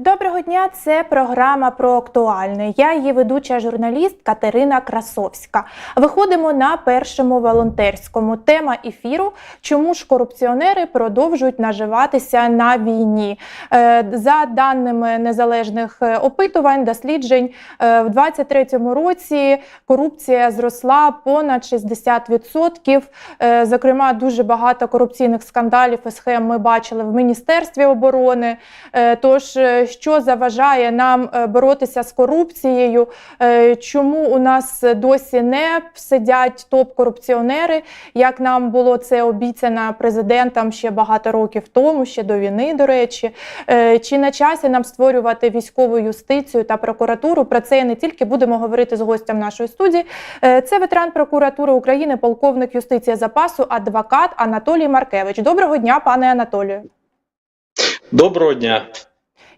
Доброго дня, це програма про актуальне. Я її ведуча журналіст Катерина Красовська. Виходимо на першому волонтерському. Тема ефіру: чому ж корупціонери продовжують наживатися на війні? Е, За даними незалежних е, опитувань, досліджень, е, в 2023 році корупція зросла понад 60%. Е, Зокрема, дуже багато корупційних скандалів і схем ми бачили в Міністерстві оборони. Тож, що заважає нам е, боротися з корупцією? Е, Чому у нас досі не сидять топ-корупціонери, як нам було це обіцяно президентом ще багато років тому, ще до війни, до речі? Е, Чи на часі нам створювати військову юстицію та прокуратуру? Про це не тільки будемо говорити з гостем нашої студії. Це ветеран прокуратури України, полковник юстиції запасу, адвокат Анатолій Маркевич. Доброго дня, пане Анатолію. Доброго дня.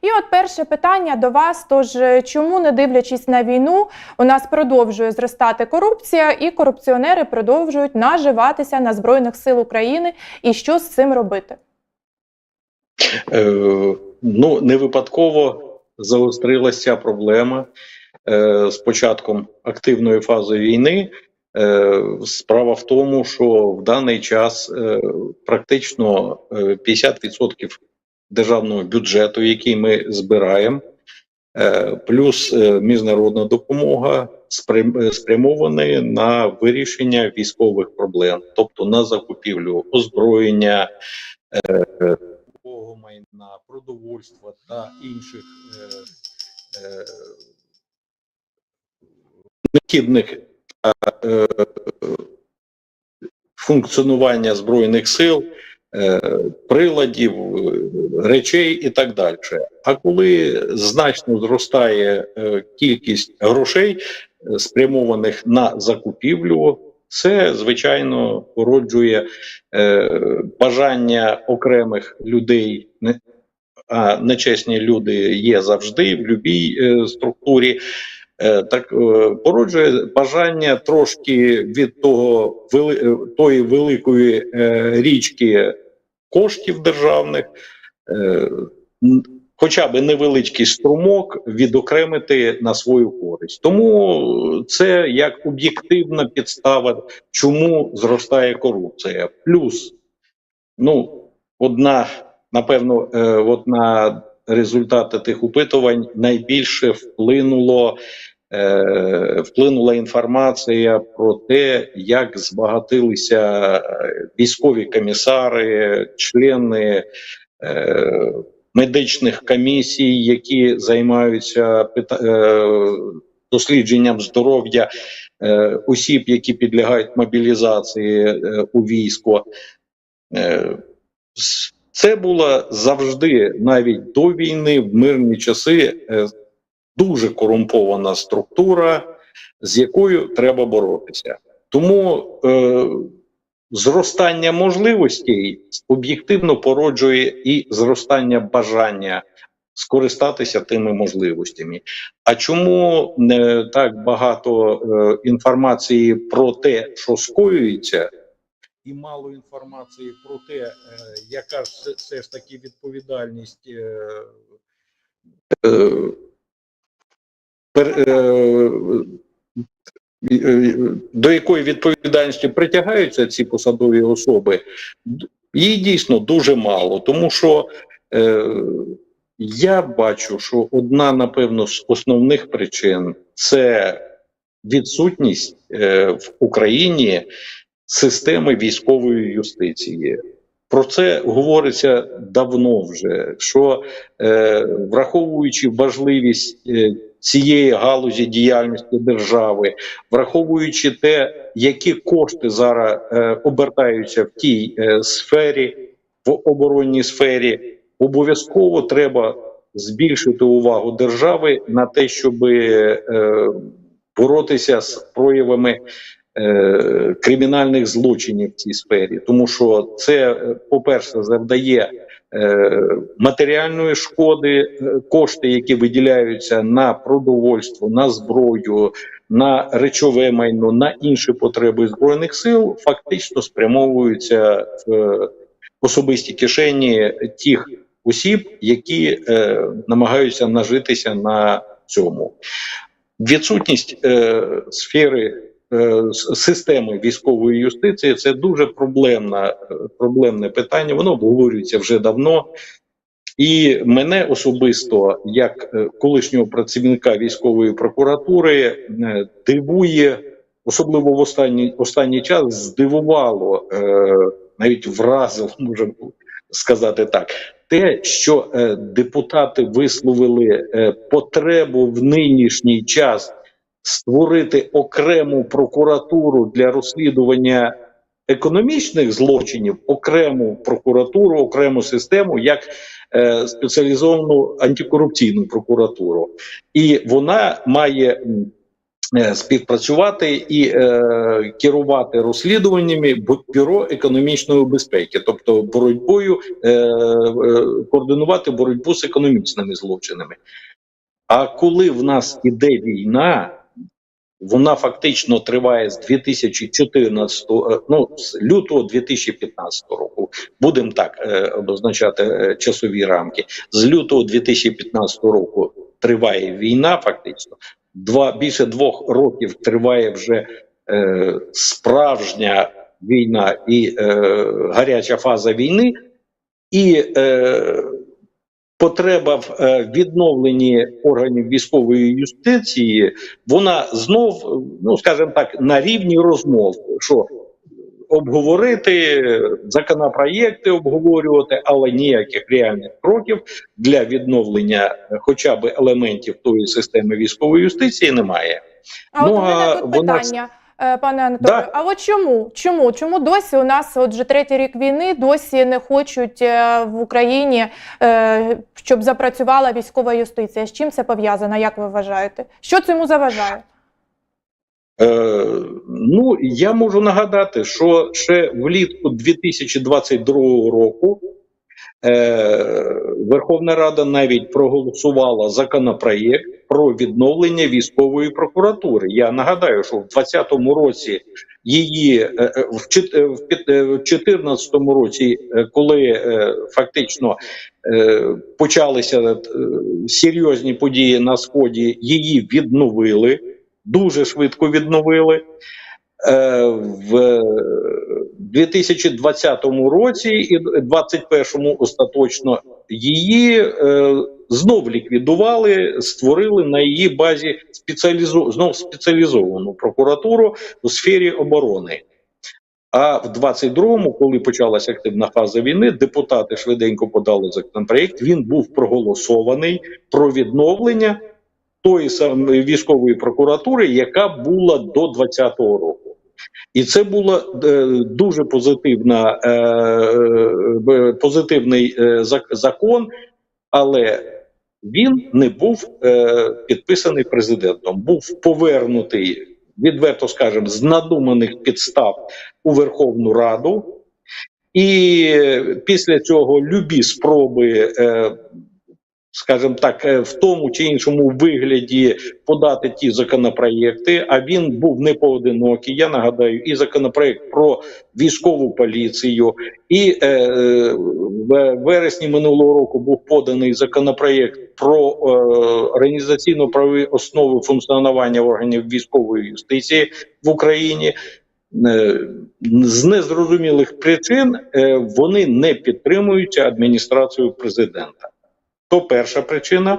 І от перше питання до вас: тож е, чому, не дивлячись на війну, у нас продовжує зростати корупція, і корупціонери продовжують наживатися на збройних сил України, і що з цим робити? Е, ну, не випадково загострилася проблема е, з початком активної фази війни. Е, справа в тому, що в даний час е, практично е, 50% державного бюджету, який ми збираємо, е, плюс е, міжнародна допомога е, спрямовані на вирішення військових проблем, тобто на закупівлю озброєння. майна, продовольства та інших необхідних функціонування збройних сил, приладів, е, речей і так далі. А коли значно зростає е, кількість грошей, е, спрямованих на закупівлю, це звичайно породжує е, бажання окремих людей, а нечесні люди є завжди в будь-якій е, структурі. Е, так е, породжує бажання трошки від того вели, е, тої великої е, річки коштів державних, е, хоча б невеличкий струмок відокремити на свою користь. Тому це як об'єктивна підстава, чому зростає корупція. Плюс, ну, одна, напевно, е, от на результати тих опитувань найбільше вплинуло. Е, Вплинула інформація про те, як збагатилися е, військові комісари, члени е, медичних комісій, які займаються дослідженням здоров'я осіб, які підлягають мобілізації у військо. Це була завжди, навіть до війни, в мирні часи, дуже корумпована структура, з якою треба боротися. Тому е, зростання можливостей об'єктивно породжує і зростання бажання скористатися тими можливостями. А чому не так багато е, інформації про те, що скоюється, і мало інформації про те, е, яка все, ж таки відповідальність. Е, е, до якої відповідальності притягаються ці посадові особи, її дійсно дуже мало, тому що е, я бачу, що одна, напевно, з основних причин це відсутність е, в Україні системи військової юстиції. Про це говориться давно вже. Що е, враховуючи важливість е, цієї галузі діяльності держави, враховуючи те, які кошти зараз е, обертаються в тій е, сфері, в оборонній сфері, обов'язково треба збільшити увагу держави на те, щоб е, боротися з проявами е, кримінальних злочинів в цій сфері, тому що це, е, по-перше, завдає е, матеріальної шкоди, е, кошти, які виділяються на продовольство, на зброю, на речове майно, на інші потреби збройних сил, фактично спрямовуються в е, особисті кишені тих осіб, які е, намагаються нажитися на цьому. Відсутність е, сфери е, системи військової юстиції це дуже проблемна, е, проблемне питання. Воно обговорюється вже давно. І мене особисто, як е, колишнього працівника військової прокуратури, е, дивує, особливо в останній останній час, здивувало, е, навіть вразило, можемо сказати так, те, що е, депутати висловили е, потребу в нинішній час створити окрему прокуратуру для розслідування економічних злочинів, окрему прокуратуру, окрему систему, як е, спеціалізовану антикорупційну прокуратуру, і вона має е, співпрацювати і е, керувати розслідуваннями бюро економічної безпеки, тобто боротьбою е, е, координувати боротьбу з економічними злочинами. А коли в нас іде війна, вона фактично триває з 2014, е, ну з лютого 2015 року. Будемо так е, обозначати е, часові рамки. З лютого 2015 року триває війна. Фактично, два більше двох років триває вже е, справжня війна і е, гаряча фаза війни, і е, потреба в е, відновленні органів військової юстиції, вона знов, ну скажімо так, на рівні розмов, що обговорити законопроєкти, обговорювати, але ніяких реальних кроків для відновлення е, хоча б елементів тої системи військової юстиції немає. А от Ну, у мене а тут вона- питання, е, пане Анатолію. Да. А от чому? Чому? Чому досі у нас, от вже третій рік війни, досі не хочуть е, в Україні, е, щоб запрацювала військова юстиція? З чим це пов'язано? Як ви вважаєте? Що цьому заважає? Е, ну, я можу нагадати, що ще влітку 2022 року е, Верховна Рада навіть проголосувала законопроєкт про відновлення військової прокуратури. Я нагадаю, що в 2020 році її е, е, в чет- е, в під- е, в 2014 році, е, коли е, фактично е, почалися е, серйозні події на сході, її відновили дуже швидко відновили. Е, В 2020 році і 2021 остаточно її е, знов ліквідували, створили на її базі спеціалізу... знов спеціалізовану прокуратуру у сфері оборони. А в 22-му, коли почалася активна фаза війни, депутати швиденько подали законопроєкт. Він був проголосований про відновлення тої самої військової прокуратури, яка була до 20-го року. І це була е, дуже позитивна, е, е, позитивний закон, але він не був підписаний президентом, був повернутий, відверто скажемо, з надуманих підстав у Верховну Раду. І після цього любі спроби, скажімо так, е, в тому чи іншому вигляді подати ті законопроєкти. А він був не поодинокий. Я нагадаю, і законопроєкт про військову поліцію, і е, в вересні минулого року був поданий законопроєкт про е, організаційно-правові основи функціонування органів військової юстиції в Україні. Е, З незрозумілих причин е, вони не підтримуються адміністрацією президента. То перша причина.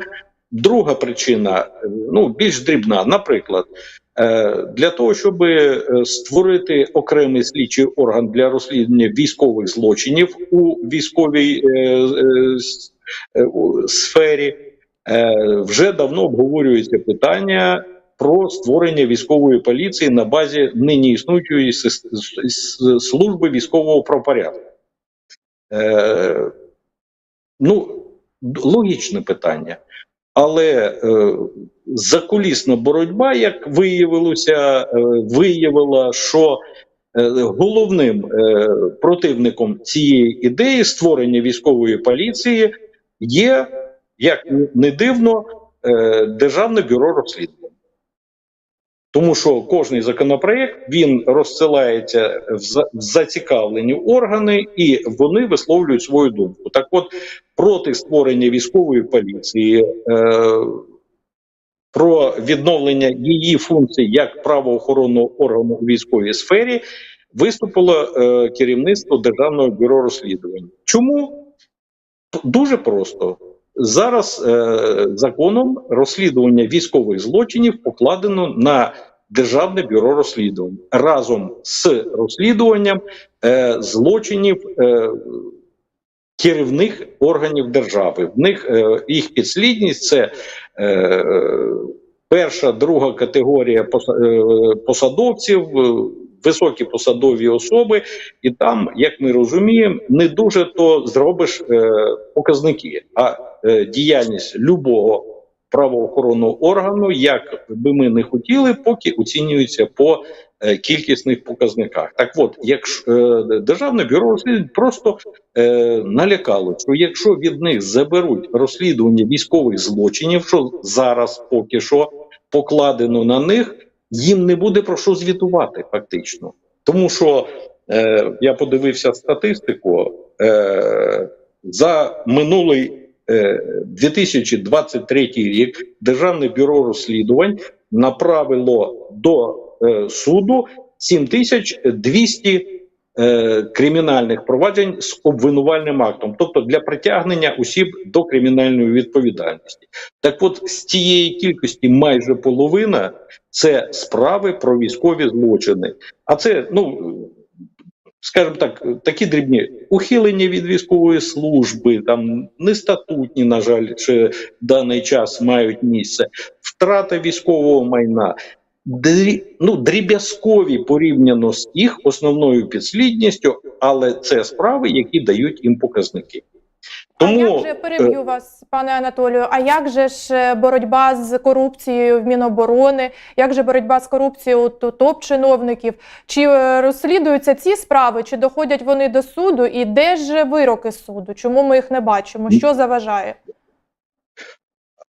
Друга причина, е, ну більш дрібна, наприклад, е, для того, щоб е, створити окремий слідчий орган для розслідування військових злочинів у військовій сфері, вже давно обговорюється питання про створення військової поліції на базі нині існуючої служби військового правопорядку. Ну, логічне питання. Але е, закулісна боротьба, як виявилося, е, виявила, що е, головним е, противником цієї ідеї створення військової поліції є, як не дивно, е, Державне бюро розслідувань. Тому що кожний законопроект він розсилається в за- в зацікавлені органи, і вони висловлюють свою думку. Так, от проти створення військової поліції, е, про відновлення її функцій як правоохоронного органу у військовій сфері виступило е, керівництво Державного бюро розслідувань. Чому? Дуже просто. Зараз е, законом розслідування військових злочинів покладено на Державне бюро розслідувань разом з розслідуванням е, злочинів е, керівних органів держави. В них е, їх підслідність це е, перша, друга категорія е, посадовців, високі посадові особи, і там, як ми розуміємо, не дуже то зробиш показники, а діяльність любого правоохоронного органу, як би ми не хотіли, поки оцінюється по кількісних показниках. Так от, якщо е, державне бюро розслідувань просто е, налякало, що якщо від них заберуть розслідування військових злочинів, що зараз поки що покладено на них, їм не буде про що звітувати фактично. Тому що е, я подивився статистику е, за минулий е, 2023 рік Державне бюро розслідувань направило до е, суду 7200 е, кримінальних проваджень з обвинувальним актом, тобто для притягнення осіб до кримінальної відповідальності. Так от з цієї кількості майже половина це справи про військові злочини. А це, ну скажімо так, такі дрібні ухилення від військової служби, там нестатутні, на жаль, ще в даний час мають місце, втрата військового майна. Дрі, ну, дріб'язкові порівняно з їх основною підслідністю, але це справи, які дають їм показники. А як Тому же переб'ю вас, пане Анатолію? А як же ж е, боротьба з корупцією в Міноборони? Як же боротьба з корупцією у топ-чиновників? Чи е, розслідуються ці справи, чи доходять вони до суду? І де ж вироки суду? Чому ми їх не бачимо? Що заважає?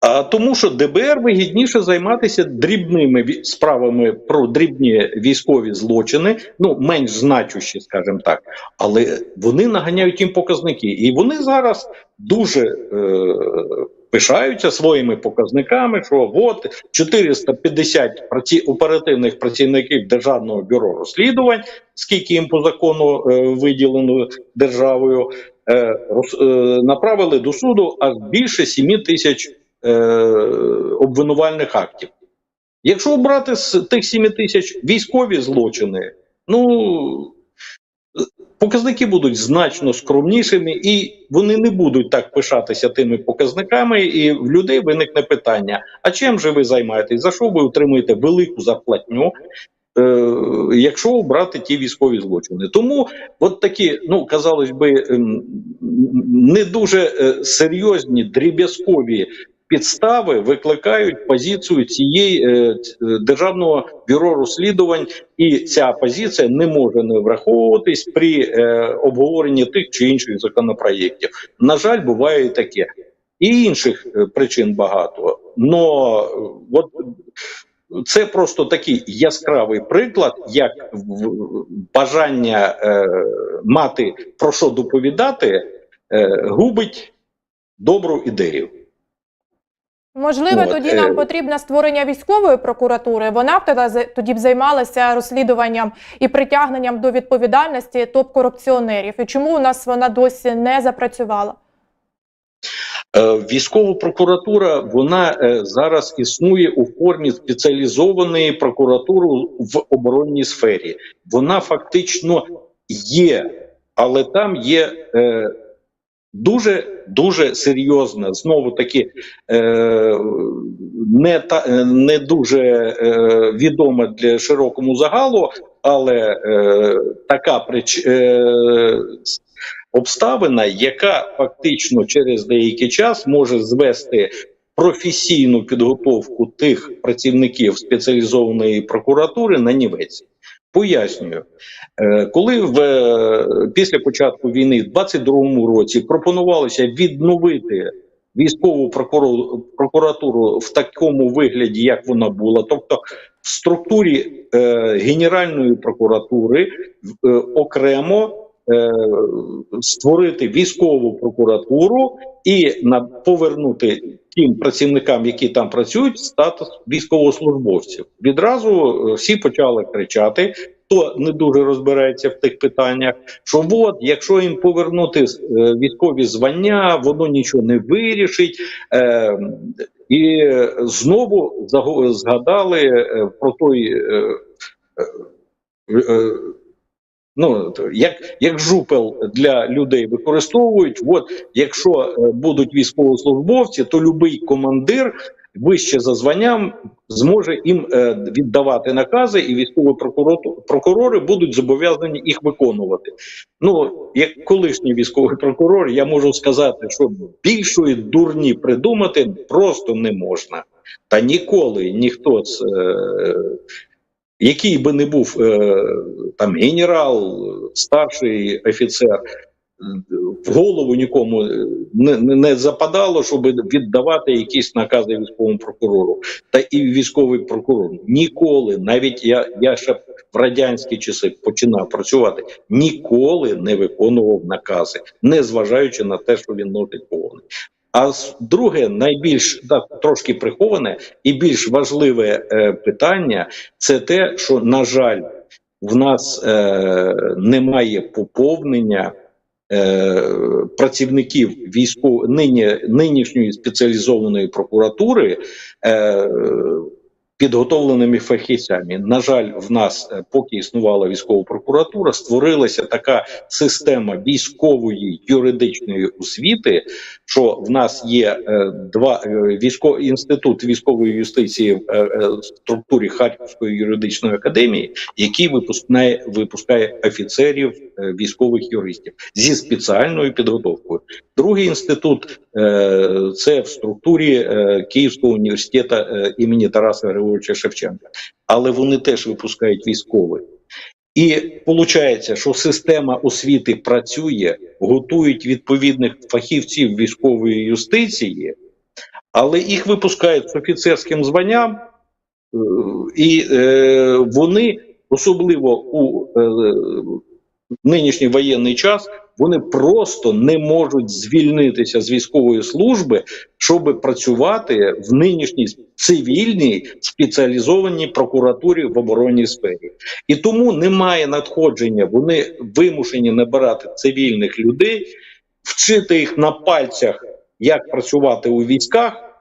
А тому, що ДБР вигідніше займатися дрібними справами про дрібні військові злочини, ну менш значущі, скажімо так, але вони наганяють їм показники, і вони зараз дуже е, пишаються своїми показниками. Що от 450 праці оперативних працівників державного бюро розслідувань, скільки їм по закону е, виділено державою, е, е, направили до суду аж більше 7 тисяч е, обвинувальних актів. Якщо брати з тих 7 тисяч військові злочини, ну показники будуть значно скромнішими, і вони не будуть так пишатися тими показниками. І в людей виникне питання: а чим же ви займаєтесь? За що ви отримуєте велику зарплатню? Е, якщо брати ті військові злочини, тому от такі, ну казалось би, ем, не дуже е, серйозні дріб'язкові підстави викликають позицію цієї е, державного бюро розслідувань, і ця позиція не може не враховуватись при е, обговоренні тих чи інших законопроєктів. На жаль, буває і таке. І інших е, причин багато. Но е, от це просто такий яскравий приклад, як бажання е, мати про що доповідати е, губить добру ідею. Можливо, От, тоді е, нам потрібно створення військової прокуратури. Вона б тоді, тоді б займалася розслідуванням і притягненням до відповідальності топ-корупціонерів. І чому у нас вона досі не запрацювала? Е, Військова прокуратура вона е, зараз існує у формі спеціалізованої прокуратури в оборонній сфері. Вона фактично є, але там є дуже дуже серйозна, знову таки е, не та е, не дуже е, відома для широкому загалу, але е, така прич, е, обставина, яка фактично через деякий час може звести професійну підготовку тих працівників спеціалізованої прокуратури на нівець. Пояснюю, Е, коли в е, після початку війни, в 22-му році, пропонувалося відновити військову прокуратуру в такому вигляді, як вона була, тобто в структурі е, Генеральної прокуратури е, окремо створити військову прокуратуру і на повернути тим працівникам, які там працюють, статус військовослужбовців. Відразу е, всі почали кричати. Хто не дуже розбирається в тих питаннях, що от, якщо їм повернути е, військові звання, воно нічого не вирішить. Е, і знову згадали е, про той. Е, е, Ну, як, як жупел для людей використовують, от якщо е, будуть військовослужбовці, то будь-який командир вище за званням зможе їм е, віддавати накази, і військові прокурори будуть зобов'язані їх виконувати. Ну, як колишній військовий прокурор, я можу сказати, що більшої дурні придумати просто не можна. Та ніколи ніхто з. Е, який би не був е, там генерал, старший офіцер, в голову нікому е, не, не, западало, щоб віддавати якісь накази військовому прокурору. Та і військовий прокурор ніколи, навіть я, я ще в радянські часи починав працювати, ніколи не виконував накази, не зважаючи на те, що він носить погони. А друге, найбільш да, трошки приховане і більш важливе е, питання це те, що на жаль, в нас е, немає поповнення е, працівників військово нині, нинішньої спеціалізованої прокуратури. Е, Підготовленими фахівцями. На жаль, в нас, е, поки існувала військова прокуратура, створилася така система військової юридичної освіти, що в нас є е, два е, військо інститут військової юстиції в структурі Харківської юридичної академії, який випускає випускає офіцерів військових юристів зі спеціальною підготовкою. Другий інститут це в структурі Київського університету імені Тараса Григоровича Шевченка, але вони теж випускають військових. І виходить, що система освіти працює, готують відповідних фахівців військової юстиції, але їх випускають з офіцерським званням, е, і е, вони, особливо у е, нинішній воєнний час, вони просто не можуть звільнитися з військової служби, щоб працювати в нинішній цивільній спеціалізованій прокуратурі в оборонній сфері. І тому немає надходження. Вони вимушені набирати цивільних людей, вчити їх на пальцях, як працювати у військах.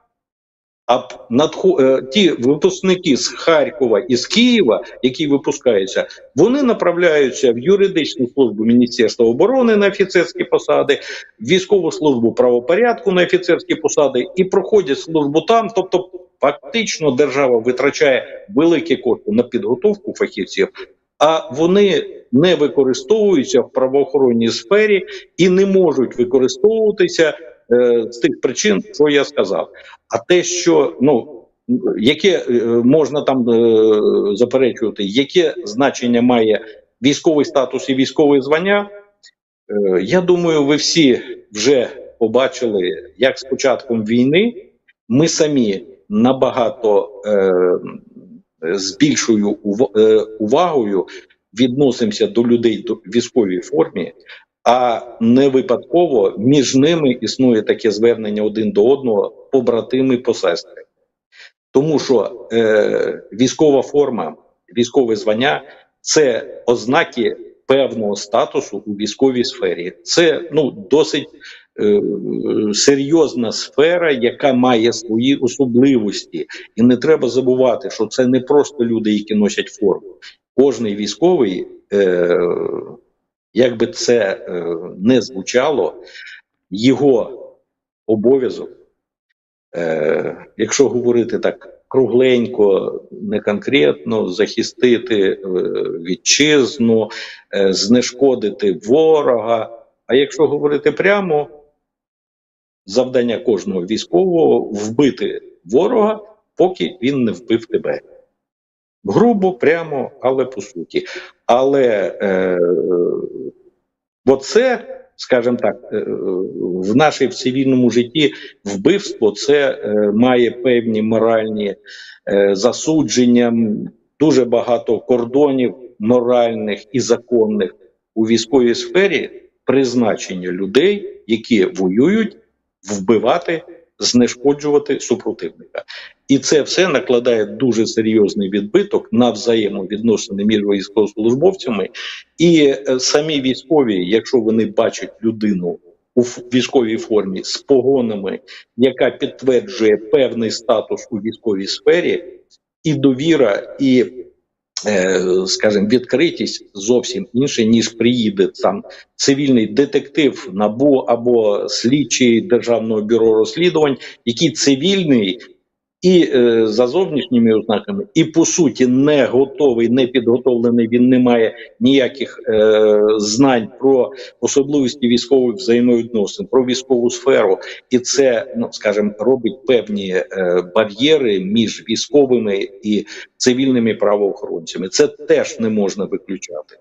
А надхо- е, ті випускники з Харкова і з Києва, які випускаються, вони направляються в юридичну службу Міністерства оборони на офіцерські посади, військову службу правопорядку на офіцерські посади і проходять службу там. Тобто, фактично, держава витрачає великі кошти на підготовку фахівців, а вони не використовуються в правоохоронній сфері і не можуть використовуватися е, з тих причин, що я сказав. А те, що ну яке е, можна там е, заперечувати, яке значення має військовий статус і військове звання, е, я думаю, ви всі вже побачили, як з початком війни ми самі набагато е, з більшою ув- увагою відносимося до людей до військовій формі. А не випадково між ними існує таке звернення один до одного побратими посестри. Тому що е, військова форма, військове звання це ознаки певного статусу у військовій сфері. Це ну досить е, серйозна сфера, яка має свої особливості, і не треба забувати, що це не просто люди, які носять форму. Кожний військовий, е, як би це е, не звучало, його обов'язок, е, якщо говорити так кругленько, не конкретно, захистити е, вітчизну, е, знешкодити ворога. А якщо говорити прямо, завдання кожного військового вбити ворога, поки він не вбив тебе. Грубо, прямо, але по суті. Але е, оце скажімо так, е, в нашій в цивільному житті вбивство це е, має певні моральні е, засудження, дуже багато кордонів моральних і законних у військовій сфері призначення людей, які воюють, вбивати, знешкоджувати супротивника. І це все накладає дуже серйозний відбиток на взаємовідносини між військовослужбовцями і е, самі військові, якщо вони бачать людину у військовій формі з погонами, яка підтверджує певний статус у військовій сфері, і довіра, і, скажімо, відкритість зовсім інше, ніж приїде там цивільний детектив НАБУ або слідчий Державного бюро розслідувань, який цивільний і е, за зовнішніми ознаками, і по суті не готовий, не підготовлений. Він не має ніяких е, знань про особливості військових взаємовідносин, про військову сферу, і це, ну скажімо, робить певні е, бар'єри між військовими і цивільними правоохоронцями. Це теж не можна виключати.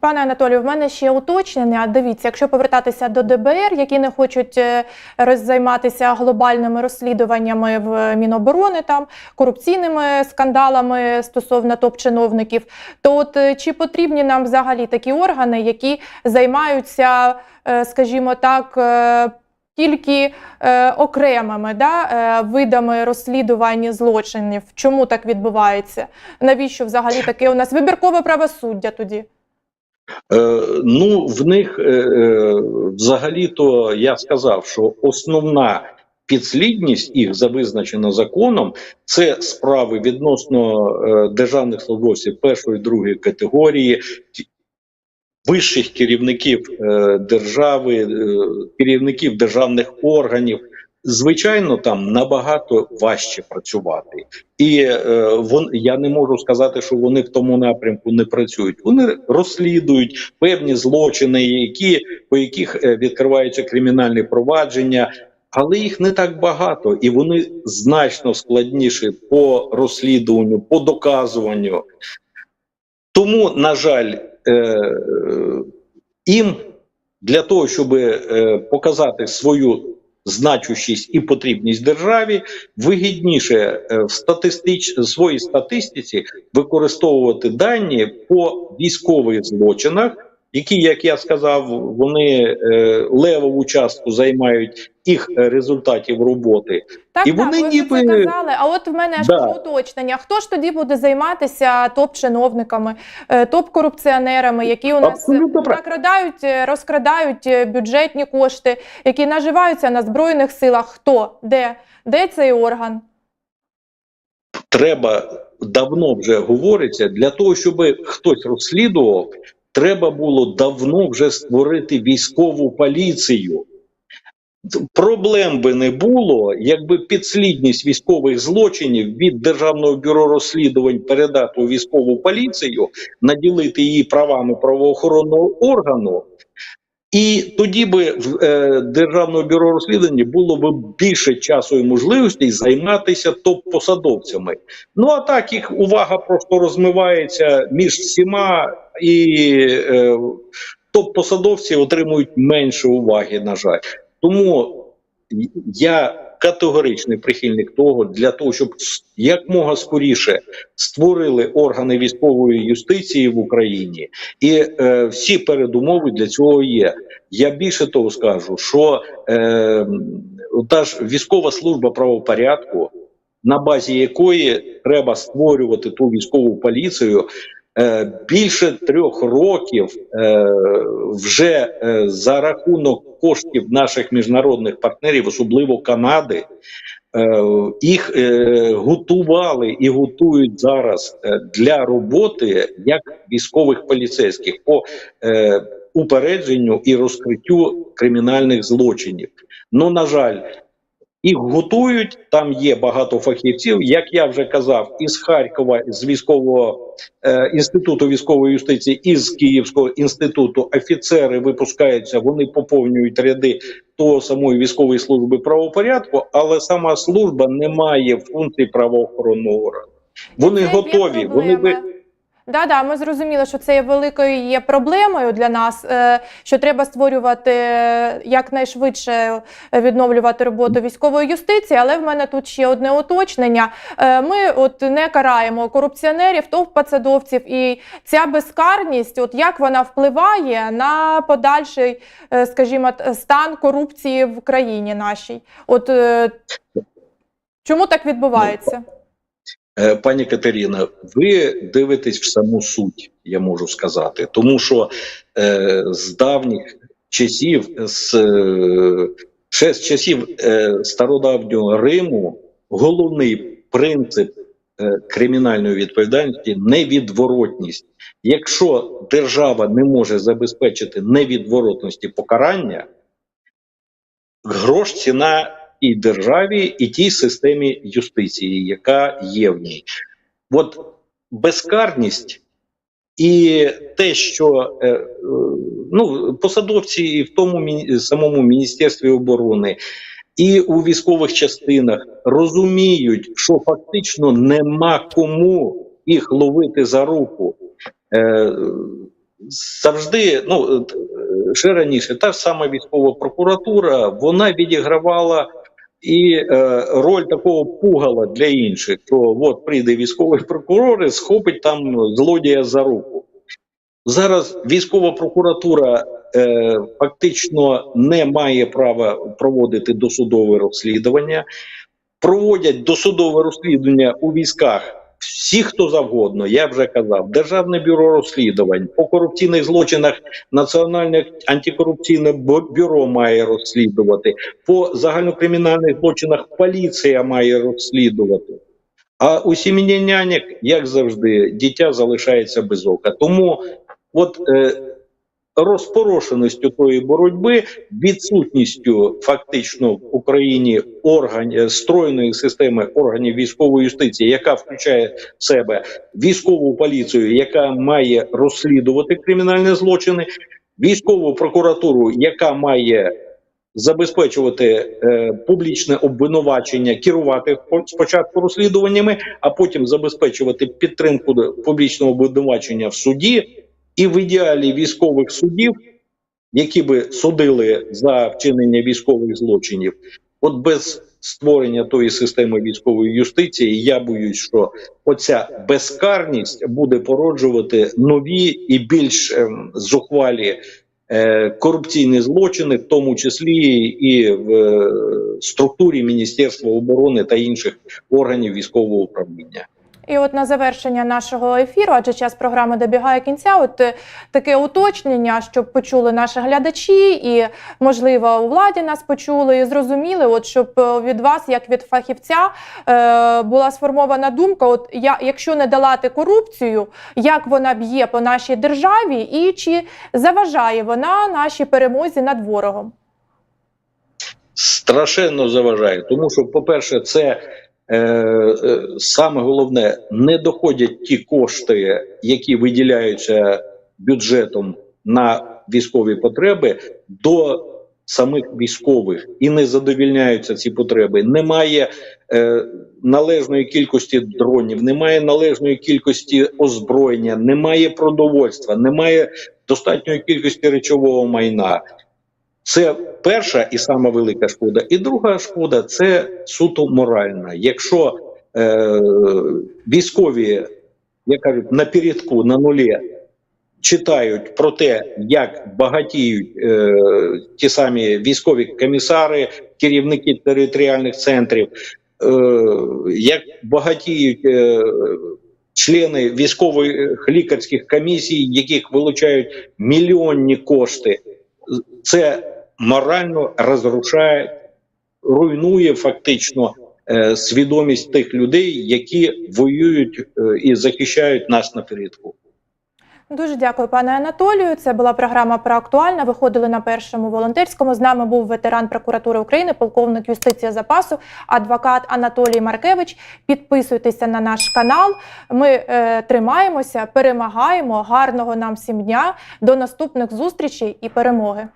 Пане Анатолію, в мене ще уточнення. Дивіться, якщо повертатися до ДБР, які не хочуть е, роз- займатися глобальними розслідуваннями в Міноборони, там корупційними скандалами стосовно топ-чиновників, то от е, чи потрібні нам взагалі такі органи, які займаються, е, скажімо так, тільки окремими да, видами розслідувань злочинів? Чому так відбувається? Навіщо взагалі таке у нас вибіркове правосуддя тоді? Е, ну, в них е, е, взагалі-то я сказав, що основна підслідність їх за визначена законом це справи відносно державних службовців першої другої категорії. Вищих керівників держави, керівників державних органів, звичайно, там набагато важче працювати, і е, вон я не можу сказати, що вони в тому напрямку не працюють. Вони розслідують певні злочини, які по яких е, відкриваються кримінальні провадження. Але їх не так багато, і вони значно складніші по розслідуванню, по доказуванню. Тому, на жаль, е, е, їм для того, щоб показати свою значущість і потрібність державі, вигідніше е, в статистич... своїй статистиці використовувати дані по військових злочинах, які, як я сказав, вони е, левову частку займають їх результатів роботи. Так, І так, вони ви вже це казали. А от в мене аж Да. уточнення. Хто ж тоді буде займатися топ-чиновниками, е, топ-корупціонерами, які у нас накрадають, е, розкрадають е, бюджетні кошти, які наживаються на збройних силах? Хто? Де? Де цей орган? треба давно вже говориться для того, щоб хтось розслідував, треба було давно вже створити військову поліцію. Проблем би не було, якби підслідність військових злочинів від Державного бюро розслідувань передати у військову поліцію, наділити її правами правоохоронного органу. І тоді би в е, Державного бюро розслідування було б більше часу і можливостей займатися топ-посадовцями. Ну а так їх увага просто розмивається між всіма, і е, топ-посадовці отримують менше уваги, на жаль. Тому я категоричний прихильник того, для того, щоб с- якмога скоріше створили органи військової юстиції в Україні, і е, всі передумови для цього є. Я більше того скажу, що е, та ж військова служба правопорядку, на базі якої треба створювати ту військову поліцію. е, Більше трьох років е, вже е, за рахунок коштів наших міжнародних партнерів, особливо Канади, їх готували і готують зараз для роботи як військових поліцейських по упередженню і розкриттю кримінальних злочинів. Ну на жаль, їх готують. Там є багато фахівців. Як я вже казав, із Харкова, з військового е, інституту військової юстиції, із Київського інституту офіцери випускаються, вони поповнюють ряди того самої військової служби правопорядку, але сама служба не має функцій правоохоронного органу. Вони Це готові. Вони би. Да, да, ми зрозуміли, що це є великою є проблемою для нас, е, що треба створювати е, якнайшвидше відновлювати роботу військової юстиції. Але в мене тут ще одне уточнення. Е, Ми от не караємо корупціонерів, топ-посадовців, і ця безкарність, от як вона впливає на подальший, скажімо, стан корупції в країні нашій. От чому так відбувається? Е, Пані Катерина, ви дивитесь в саму суть, я можу сказати, тому що е, з давніх часів, з, е, ще з часів е, стародавнього Риму, головний принцип е, кримінальної відповідальності невідворотність. Якщо держава не може забезпечити невідворотності покарання, грош ціна і державі, і тій системі юстиції, яка є в ній. От безкарність і те, що е, е, ну, посадовці і в тому самому Міністерстві оборони. І у військових частинах розуміють, що фактично нема кому їх ловити за руку. Е, завжди, ну ще раніше, та ж сама військова прокуратура, вона відігравала і е, роль такого пугала для інших. То от прийде військовий прокурор і схопить там злодія за руку. Зараз військова прокуратура е, фактично не має права проводити досудове розслідування. Проводять досудове розслідування у військах всі, хто завгодно, я вже казав, Державне бюро розслідувань по корупційних злочинах Національне антикорупційне бюро має розслідувати, по загальнокримінальних злочинах поліція має розслідувати. А у сім'ї няняк, як завжди, дитя залишається без ока. Тому от е, розпорошеністю тої боротьби, відсутністю фактично в Україні орган стройної системи органів військової юстиції, яка включає в себе військову поліцію, яка має розслідувати кримінальні злочини, військову прокуратуру, яка має забезпечувати е, публічне обвинувачення, керувати по- спочатку розслідуваннями, а потім забезпечувати підтримку публічного обвинувачення в суді, і в ідеалі військових судів, які би судили за вчинення військових злочинів, от без створення тої системи військової юстиції, я боюсь, що оця безкарність буде породжувати нові і більш ем, зухвалі е, корупційні злочини, в тому числі і в е, структурі Міністерства оборони та інших органів військового управління. І от на завершення нашого ефіру, адже час програми добігає кінця, от е, таке уточнення, щоб почули наші глядачі, і можливо у владі нас почули і зрозуміли, от щоб е, від вас, як від фахівця, е, була сформована думка: от я, якщо не долати корупцію, як вона б'є по нашій державі, і чи заважає вона нашій перемозі над ворогом? страшенно заважає, тому що, по-перше, це е, е, саме головне, не доходять ті кошти, які виділяються бюджетом на військові потреби, до самих військових і не задовільняються ці потреби. Немає е, належної кількості дронів, немає належної кількості озброєння, немає продовольства, немає достатньої кількості речового майна. Це перша і сама велика шкода. І друга шкода це суто моральна. Якщо е, військові, як кажуть, на передку, на нулі читають про те, як багатіють е, ті самі військові комісари, керівники територіальних центрів, е, як багатіють е, члени військових лікарських комісій, яких вилучають мільйонні кошти, це морально розрушає, руйнує фактично е, свідомість тих людей, які воюють е, і захищають нас напередку. Дуже дякую, пане Анатолію. Це була програма про актуальне. Виходили на першому волонтерському. З нами був ветеран прокуратури України, полковник юстиції запасу, адвокат Анатолій Маркевич. Підписуйтеся на наш канал. Ми е, тримаємося, перемагаємо. Гарного нам всім дня. До наступних зустрічей і перемоги.